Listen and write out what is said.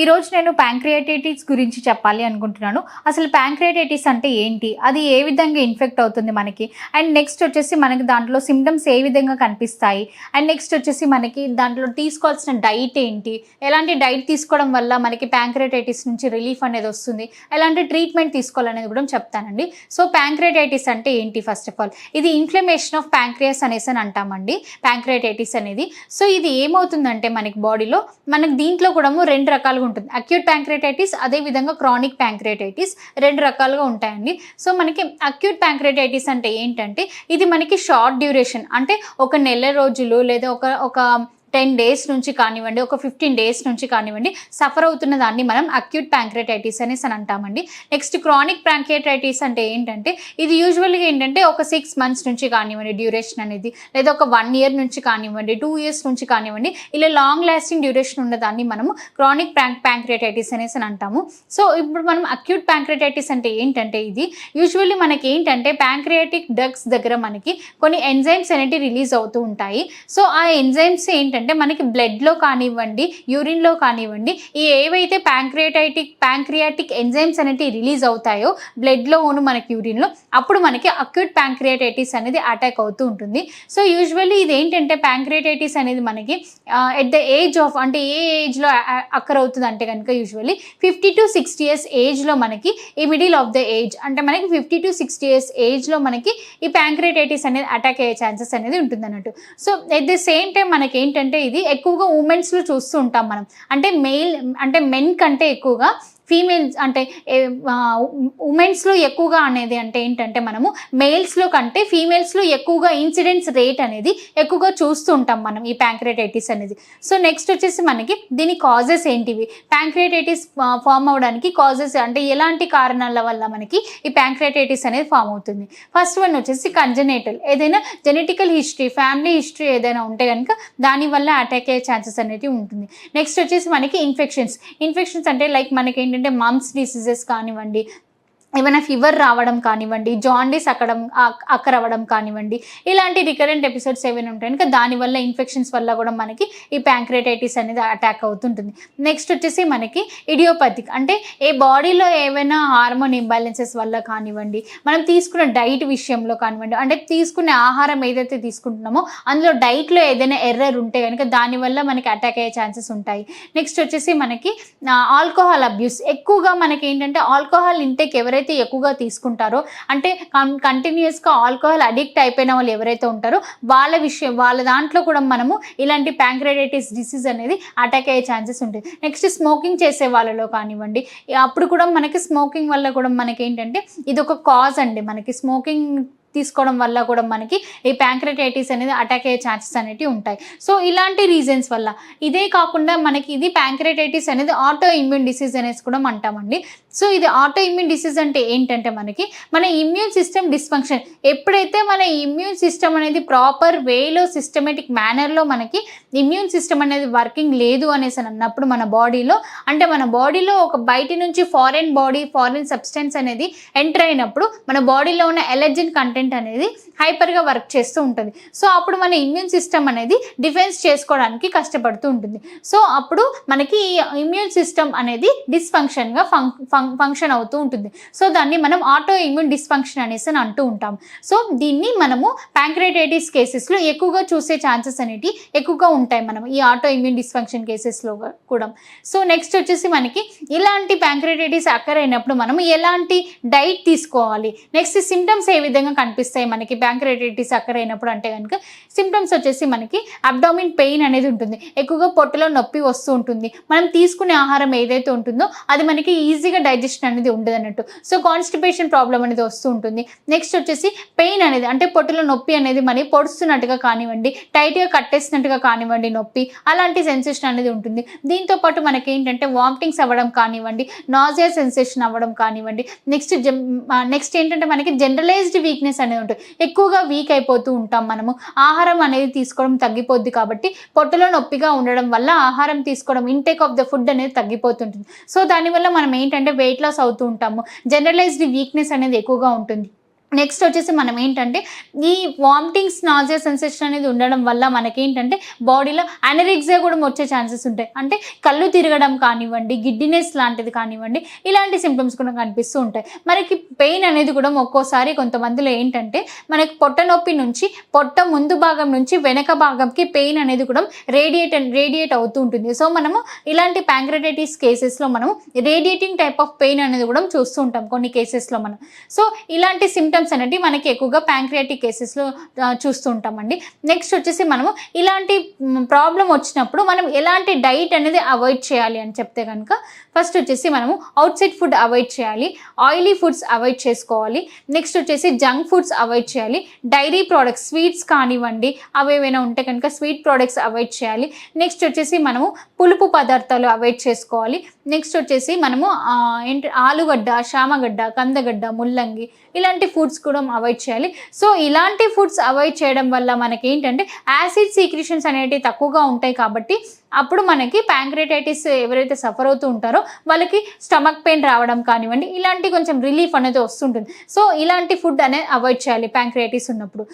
ఈరోజు నేను ప్యాంక్రియాటైటిస్ గురించి చెప్పాలి అనుకుంటున్నాను. అసలు ప్యాంక్రియాటైటిస్ అంటే ఏంటి? అది ఏ విధంగా ఇన్ఫెక్ట్ అవుతుంది మనకి? అండ్ నెక్స్ట్ వచ్చేసి మనకి దాంట్లో సిమ్టమ్స్ ఏ విధంగా కనిపిస్తాయి? అండ్ నెక్స్ట్ వచ్చేసి మనకి దాంట్లో తీసుకోవాల్సిన డైట్ ఏంటి? ఎలాంటి డైట్ తీసుకోవడం వల్ల మనకి ప్యాంక్రియాటైటిస్ నుంచి రిలీఫ్ అనేది వస్తుంది? ఎలాంటి ట్రీట్మెంట్ తీసుకోవాలనేది కూడా చెప్తానండి. సో ప్యాంక్రియాటైటిస్ అంటే ఏంటి ఫస్ట్ ఆఫ్ ఆల్ ఇది ఇన్ఫ్లమేషన్ ఆఫ్ ప్యాంక్రియాస్ అనేసి అని అంటామండి. ప్యాంక్రియాటైటిస్ అనేది. సో ఇది ఏమవుతుందంటే మనకి బాడీలో మనకి దీంట్లో కూడా రెండు రకాలుగా ఉంటుంది. అక్యూట్ ప్యాంక్రియాటైటిస్ అదే విధంగా క్రానిక్ ప్యాంక్రియాటైటిస్ రెండు రకాలుగా ఉంటాయండి. సో మనకి అక్యూట్ ప్యాంక్రియాటైటిస్ అంటే ఏంటంటే ఇది మనకి షార్ట్ డ్యూరేషన్ అంటే ఒక నెల రోజులు లేదా ఒక ఒక టెన్ డేస్ నుంచి కానివ్వండి ఒక ఫిఫ్టీన్ డేస్ నుంచి కానివ్వండి సఫర్ అవుతున్న దాన్ని మనం అక్యూట్ ప్యాంక్రియాటైటిస్ అనేసి అని అంటామండి. నెక్స్ట్ క్రానిక్ ప్యాంక్రియాటైటిస్ అంటే ఏంటంటే ఇది యూజువల్గా ఏంటంటే ఒక సిక్స్ మంత్స్ నుంచి కానివ్వండి డ్యూరేషన్ అనేది లేదా ఒక వన్ ఇయర్ నుంచి కానివ్వండి టూ ఇయర్స్ నుంచి కానివ్వండి ఇలా లాంగ్ లాస్టింగ్ డ్యూరేషన్ ఉన్న దాన్ని మనము క్రానిక్ ప్యాంక్ ప్యాంక్రియాటైటిస్ అనేసి అని అంటాము. సో ఇప్పుడు మనం అక్యూట్ ప్యాంక్రియాటైటిస్ అంటే ఏంటంటే ఇది యూజువల్లీ మనకి ఏంటంటే ప్యాంక్రియాటిక్ డ్రగ్స్ దగ్గర మనకి కొన్ని ఎంజైమ్స్ అనేవి రిలీజ్ అవుతూ ఉంటాయి. సో ఆ ఎంజైమ్స్ ఏంటంటే మనకి బ్లడ్లో కానివ్వండి యూరిన్లో కానివ్వండి ఈ ఏవైతే ప్యాంక్రియాటైటిక్ ప్యాంక్రియాటిక్ ఎంజైమ్స్ అనేవి రిలీజ్ అవుతాయో బ్లడ్లో ఓను మనకి యూరిన్లో అప్పుడు మనకి అక్యూట్ ప్యాంక్రియాటైటిస్ అనేది అటాక్ అవుతూ ఉంటుంది. సో యూజువల్లీ ఇది ఏంటంటే ప్యాంక్రియాటైటిస్ అనేది మనకి ఎట్ ద ఏజ్ ఆఫ్ అంటే ఏ ఏజ్లో అక్కర్ అవుతుంది అంటే కనుక usually fifty to sixty years ఏజ్లో మనకి ఈ మిడిల్ ఆఫ్ ద ఏజ్ అంటే మనకి ఫిఫ్టీ టు సిక్స్టీ ఇయర్స్ ఏజ్లో మనకి ఈ ప్యాంక్రియాటైటిస్ అనేది అటాక్ అయ్యే ఛాన్సెస్ అనేది ఉంటుంది అన్నట్టు so at the same time మనకి ఏంటంటే ఇది ఎక్కువగా ఉమెన్స్లో చూస్తూ ఉంటాం మనం. అంటే మెయిల్ అంటే మెన్ కంటే ఎక్కువగా ఫీమేల్స్ అంటే ఉమెన్స్లో ఎక్కువగా అనేది అంటే ఏంటంటే మనము మేల్స్లో కంటే ఫీమేల్స్లో ఎక్కువగా ఇన్సిడెన్స్ రేట్ అనేది ఎక్కువగా చూస్తూ ఉంటాం మనం ఈ ప్యాంక్రియాటైటిస్ అనేది. సో నెక్స్ట్ వచ్చేసి మనకి దీని కాజెస్ ఏంటివి? ప్యాంక్రియాటైటిస్ ఫామ్ అవడానికి కాజెస్ అంటే ఎలాంటి కారణాల వల్ల మనకి ఈ ప్యాంక్రియాటైటిస్ అనేది ఫామ్ అవుతుంది? ఫస్ట్ వన్ వచ్చేసి కంజనేటల్ ఏదైనా జెనెటికల్ హిస్టరీ ఫ్యామిలీ హిస్టరీ ఏదైనా ఉంటే కనుక దానివల్ల అటాక్ అయ్యే ఛాన్సెస్ అనేది ఉంటుంది. నెక్స్ట్ వచ్చేసి మనకి ఇన్ఫెక్షన్స్ ఇన్ఫెక్షన్స్ అంటే లైక్ మనకి ఏంటంటే మమ్స్ డిసీజెస్ కానివ్వండి ఏమైనా ఫీవర్ రావడం కానివ్వండి జాండీస్ అక్కడం అక్కరవడం కానివ్వండి ఇలాంటి రికరెంట్ ఎపిసోడ్స్ ఏమైనా ఉంటాయి కనుక దానివల్ల ఇన్ఫెక్షన్స్ వల్ల కూడా మనకి ఈ ప్యాంక్రేటైటిస్ అనేది అటాక్ అవుతుంటుంది. నెక్స్ట్ వచ్చేసి మనకి ఇడియోపతిక్ అంటే ఏ బాడీలో ఏమైనా హార్మోన్ ఇంబ్యాలెన్సెస్ వల్ల కానివ్వండి మనం తీసుకున్న డైట్ విషయంలో కానివ్వండి అంటే తీసుకునే ఆహారం ఏదైతే తీసుకుంటున్నామో అందులో డైట్లో ఏదైనా ఎర్రర్ ఉంటే కనుక దానివల్ల మనకి అటాక్ అయ్యే ఛాన్సెస్ ఉంటాయి. నెక్స్ట్ వచ్చేసి మనకి ఆల్కహాల్ అబ్యూస్ ఎక్కువగా మనకి ఏంటంటే ఆల్కహాల్ ఇంటేక్ ఎవరైతే ఎవరైతే ఎక్కువగా తీసుకుంటారో అంటే కంటిన్యూస్గా ఆల్కహాల్ అడిక్ట్ అయిపోయిన వాళ్ళు ఎవరైతే ఉంటారో వాళ్ళ విషయం వాళ్ళ దాంట్లో కూడా మనము ఇలాంటి ప్యాంక్రైటిస్ డిసీజ్ అనేది అటాక్ అయ్యే ఛాన్సెస్ ఉంటుంది నెక్స్ట్ స్మోకింగ్ చేసే వాళ్ళలో కానివ్వండి అప్పుడు కూడా మనకి స్మోకింగ్ వల్ల కూడా మనకి ఏంటంటే ఇది ఒక కాజ్ అండి. మనకి స్మోకింగ్ తీసుకోవడం వల్ల కూడా మనకి ఈ ప్యాంక్రటైటిస్ అనేది అటాక్ అయ్యే ఛాన్సెస్ అనేవి ఉంటాయి. సో ఇలాంటి రీజన్స్ వల్ల ఇదే కాకుండా మనకి ఇది ప్యాంక్రటైటిస్ అనేది ఆటో ఇమ్యూన్ డిసీజ్ అనేసి కూడా అంటామండి. సో ఇది ఆటో ఇమ్యూన్ డిసీజ్ అంటే ఏంటంటే మనకి మన ఇమ్యూన్ సిస్టమ్ డిస్ఫంక్షన్ ఎప్పుడైతే మన ఇమ్యూన్ సిస్టమ్ అనేది ప్రాపర్ వేలో సిస్టమేటిక్ మేనర్లో మనకి ఇమ్యూన్ సిస్టమ్ అనేది వర్కింగ్ లేదు అనేసి అన్నప్పుడు మన బాడీలో అంటే మన బాడీలో ఒక బయట నుంచి ఫారెన్ బాడీ ఫారెన్ సబ్స్టెన్స్ అనేది ఎంటర్ అయినప్పుడు మన బాడీలో ఉన్న ఎలర్జిన్ కంటెంట్ అనేది హైపర్గా వర్క్ చేస్తూ ఉంటుంది. సో అప్పుడు మన ఇమ్యూన్ సిస్టమ్ అనేది డిఫెన్స్ చేసుకోవడానికి కష్టపడుతూ ఉంటుంది. సో అప్పుడు మనకి ఈ ఇమ్యూన్ సిస్టమ్ అనేది డిస్ఫంక్షన్గా ఫంక్ ఫంక్షన్ అవుతూ ఉంటుంది. సో దాన్ని మనం ఆటో ఇమ్యూన్ డిస్ఫంక్షన్ అనేసి అని అంటూ ఉంటాం. సో దీన్ని మనము ప్యాంక్రైటైటిస్ కేసెస్లో ఎక్కువగా చూసే ఛాన్సెస్ అనేవి ఎక్కువగా ఉంటాయి మనం ఈ ఆటో ఇమ్యూన్ డిస్ఫంక్షన్ కేసెస్లో కూడా. సో నెక్స్ట్ వచ్చేసి మనకి ఇలాంటి ప్యాంక్రైటైటిస్ అక్కర్ అయినప్పుడు మనం ఎలాంటి డైట్ తీసుకోవాలి? నెక్స్ట్ సిమ్టమ్స్ ఏ విధంగా కనిపిస్తాయి మనకి. ప్యాంక్రైటైటిస్ అక్కడ అయినప్పుడు అంటే కనుక సిమ్టమ్స్ వచ్చేసి మనకి అబ్డామిన్ పెయిన్ అనేది ఉంటుంది. ఎక్కువగా పొట్టలో నొప్పి వస్తూ ఉంటుంది. మనం తీసుకునే ఆహారం ఏదైతే ఉంటుందో అది మనకి ఈజీగా డైజెషన్ అనేది ఉండదు అన్నట్టు సో కాన్స్టిపేషన్ ప్రాబ్లం అనేది వస్తూ ఉంటుంది. నెక్స్ట్ వచ్చేసి పెయిన్ అనేది అంటే పొట్టలో నొప్పి అనేది మనకి పొడుస్తున్నట్టుగా కానివ్వండి టైట్గా కట్టేసినట్టుగా కానివ్వండి నొప్పి అలాంటి సెన్సేషన్ అనేది ఉంటుంది. దీంతో పాటు మనకి ఏంటంటే వామిటింగ్స్ అవ్వడం కానివ్వండి నాజియా సెన్సేషన్ అవ్వడం కానివ్వండి. నెక్స్ట్ నెక్స్ట్ ఏంటంటే మనకి జనరలైజ్డ్ వీక్నెస్ అనేది ఉంటుంది. ఎక్కువగా వీక్ అయిపోతూ ఉంటాం మనము. ఆహారం అనేది తీసుకోవడం తగ్గిపోద్ది కాబట్టి పొట్టలో నొప్పిగా ఉండడం వల్ల ఆహారం తీసుకోవడం ఇంటేక్ ఆఫ్ ద ఫుడ్ అనేది తగ్గిపోతుంటుంది. సో దానివల్ల మనం ఏంటంటే వెయిట్ లాస్ అవుతూ ఉంటాము. జనరలైజ్డ్ వీక్నెస్ అనేది ఎక్కువగా ఉంటుంది. నెక్స్ట్ వచ్చేసి మనం ఏంటంటే ఈ వామిటింగ్స్ నాజియా సెన్సేషన్ అనేది ఉండడం వల్ల మనకేంటంటే బాడీలో అనరిక్సియా కూడా వచ్చే ఛాన్సెస్ ఉంటాయి. అంటే కళ్ళు తిరగడం కానివ్వండి గిడ్డినెస్ లాంటిది కానివ్వండి ఇలాంటి సిమ్టమ్స్ కూడా కనిపిస్తూ ఉంటాయి. మనకి పెయిన్ అనేది కూడా ఒక్కోసారి కొంతమందిలో ఏంటంటే మనకి పొట్ట నొప్పి నుంచి పొట్ట ముందు భాగం నుంచి వెనక భాగంకి పెయిన్ అనేది కూడా రేడియేట్ రేడియేట్ అవుతూ ఉంటుంది. సో మనము ఇలాంటి ప్యాంక్రటైటిస్ కేసెస్లో మనం రేడియేటింగ్ టైప్ ఆఫ్ పెయిన్ అనేది కూడా చూస్తూ ఉంటాం కొన్ని కేసెస్లో మనం. సో ఇలాంటి సిమ్టమ్స్ అనేవి మనకి ఎక్కువగా ప్యాంక్రియాటిక్ కేసెస్లో చూస్తూ ఉంటామండి నెక్స్ట్ వచ్చేసి మనము ఇలాంటి ప్రాబ్లం వచ్చినప్పుడు మనం ఎలాంటి డైట్ అనేది అవాయిడ్ చేయాలి అని చెప్తే కనుక ఫస్ట్ వచ్చేసి మనము అవుట్ సైడ్ ఫుడ్ అవాయిడ్ చేయాలి ఆయిలీ ఫుడ్స్ అవాయిడ్ చేసుకోవాలి. నెక్స్ట్ వచ్చేసి జంక్ ఫుడ్స్ అవాయిడ్ చేయాలి డైరీ ప్రోడక్ట్స్ స్వీట్స్ కానివ్వండి అవి ఏమైనా ఉంటే కనుక స్వీట్ ప్రోడక్ట్స్ అవాయిడ్ చేయాలి. నెక్స్ట్ వచ్చేసి మనము పులుపు పదార్థాలు అవాయిడ్ చేసుకోవాలి. నెక్స్ట్ వచ్చేసి మనము ఏంటి ఆలుగడ్డ శామగడ్డ కందగడ్డ ముల్లంగి ఇలాంటి ఫుడ్ ఫుడ్స్ కూడా అవాయిడ్ చేయాలి. సో ఇలాంటి ఫుడ్స్ అవాయిడ్ చేయడం వల్ల మనకి ఏంటంటే యాసిడ్ సీక్రిషన్స్ అనేటివి తక్కువగా ఉంటాయి కాబట్టి అప్పుడు మనకి ప్యాంక్రియాటైటిస్ ఎవరైతే సఫర్ అవుతూ ఉంటారో వాళ్ళకి స్టమక్ పెయిన్ రావడం కానివ్వండి ఇలాంటి కొంచెం రిలీఫ్ అనేది వస్తుంటుంది. సో ఇలాంటి ఫుడ్ అనేది అవాయిడ్ చేయాలి ప్యాంక్రియాటిస్ ఉన్నప్పుడు.